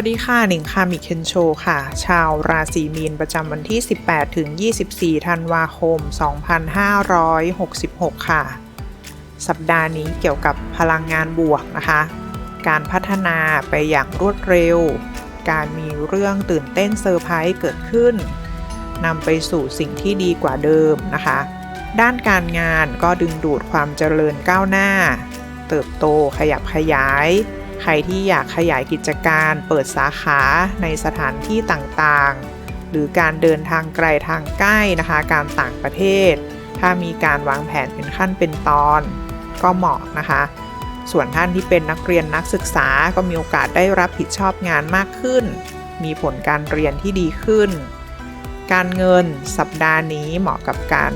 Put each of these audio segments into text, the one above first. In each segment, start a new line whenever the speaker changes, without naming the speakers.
วัสดีค่ะหนิงคามิเคนโชค่ะ ชาวราศีมีนประจำวันที่ 18 ถึง 24 ธันวาคม 2566 ค่ะ สัปดาห์นี้เกี่ยวกับพลังงานบวกนะคะ การพัฒนาไปอย่างรวดเร็ว การมีเรื่องตื่นเต้นเซอร์ไพรส์เกิดขึ้นนำไปสู่สิ่งที่ดีกว่าเดิมนะคะ ด้านการงานก็ดึงดูดความเจริญก้าวหน้า เติบโตขยับขยาย ใครที่อยากขยายกิจการเปิดสาขาในสถานที่ต่างๆ หรือการเดินทางไกลทางใกล้นะคะ การต่างประเทศ ถ้ามีการวางแผนเป็นขั้นเป็นตอน ก็เหมาะนะคะ ส่วนท่านที่เป็นนักเรียนนักศึกษาก็มีโอกาสได้รับผิดชอบงานมากขึ้น มีผลการเรียนที่ดีขึ้น การเงินสัปดาห์นี้เหมาะกับการ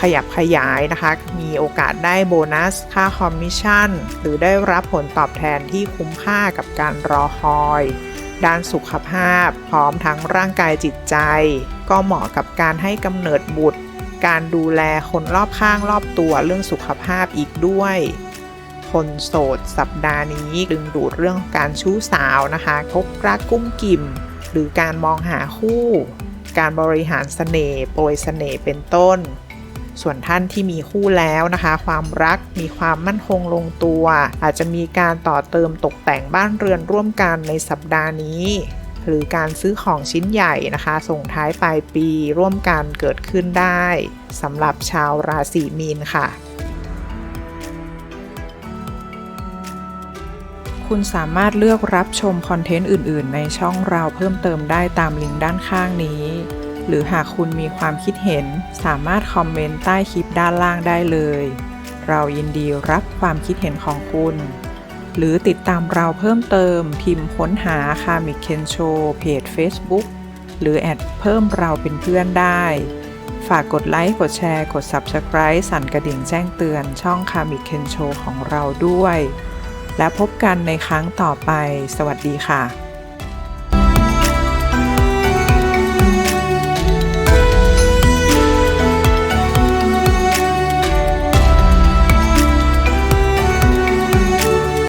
ขยับขยายนะคะ มีโอกาสได้โบนัส ค่าคอมมิชชั่น หรือได้รับผลตอบแทนที่คุ้มค่ากับการรอคอย ด้านสุขภาพ พร้อมทั้งร่างกายจิตใจ ก็เหมาะกับการให้กำเนิดบุตร การดูแลคนรอบข้างรอบตัวเรื่องสุขภาพอีกด้วยคนโสดสัปดาห์นี้ดึงดูดเรื่องการชู้สาวนะคะพกรักกุ้มกิ่ม หรือการมองหาคู่ การบริหารเสน่ห์โปรยเสน่ห์เป็นต้น ส่วนท่านที่มีคู่แล้วนะคะ ความรักมีความมั่นคงลงตัว อาจจะมีการต่อเติมตกแต่งบ้านเรือนร่วมกันในสัปดาห์นี้ หรือการซื้อของชิ้นใหญ่นะคะ ส่งท้ายปลายปีร่วมกันเกิดขึ้นได้สำหรับชาวราศีมีนค่ะคุณสามารถเลือกรับชมคอนเทนต์อื่น ๆ ในช่องเราเพิ่มเติมได้ตามลิงก์ด้านข้างนี้ หรือหากคุณมีความคิดเห็นสามารถคอมเมนต์ใต้คลิปด้านล่างได้เลย เรายินดีรับความคิดเห็นของคุณ หรือติดตามเราเพิ่มเติมพิมพ์ค้นหาคามิเคนโชเพจ Facebook หรือแอดเพิ่มเราเป็นเพื่อนได้ ฝากกดไลค์ กดแชร์ กด Subscribe สั่นกระดิ่งแจ้งเตือนช่องคามิเคนโชของเราด้วย และพบกันในครั้งต่อไป สวัสดีค่ะ